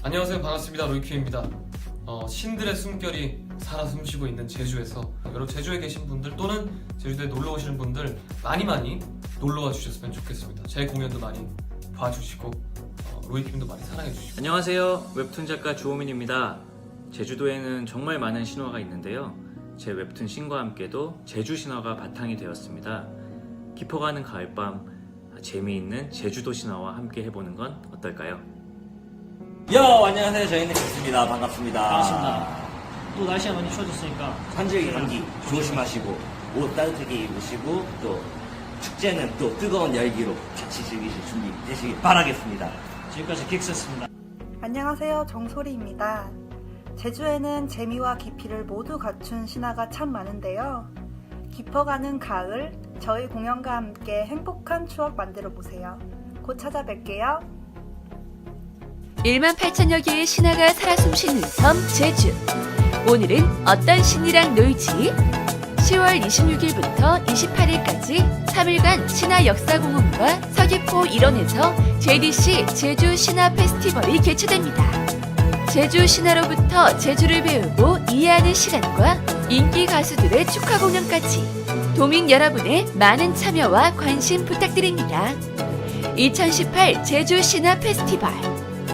안녕하세요 반갑습니다 로이큐입니다 어, 신들의 숨결이 살아 숨쉬고 있는 제주에서 여러분 제주에 계신 분들 또는 제주도에 놀러 오시는 분들 많이 많이 놀러와 주셨으면 좋겠습니다 제 공연도 많이 봐주시고 어, 로이큐도 많이 사랑해 주시고 안녕하세요. 웹툰 작가 주호민입니다. 제주도에는 정말 많은 신화가 있는데요. 제 웹툰 신과 함께도 제주 신화가 바탕이 되었습니다. 깊어가는 가을밤, 재미있는 제주도 신화와 함께 해보는 건 어떨까요? 요 안녕하세요 저희는 좋습니다 반갑습니다 반갑습니다. 또 날씨가 많이 추워졌으니까 환절기 감기 조심하시고 옷 따뜻하게 입으시고 또 축제는 또 뜨거운 열기로 같이 즐기실 준비 되시길 바라겠습니다 지금까지 긱스였습니다. 안녕하세요. 정소리입니다. 제주에는 재미와 깊이를 모두 갖춘 신화가 참 많은데요. 깊어가는 가을, 저희 공연과 함께 행복한 추억 만들어 보세요. 곧 찾아뵐게요. 1만 8천여 개의 신화가 살아 숨쉬는 섬 제주. 오늘은 어떤 신이랑 놀지? 10월 26일부터 28일까지 3일간 신화 역사공원과 서귀포 일원에서 JDC 제주 신화 페스티벌이 개최됩니다. 제주 신화로부터 제주를 배우고 이해하는 시간과 인기 가수들의 축하 공연까지 도민 여러분의 많은 참여와 관심 부탁드립니다. 2018 제주 신화 페스티벌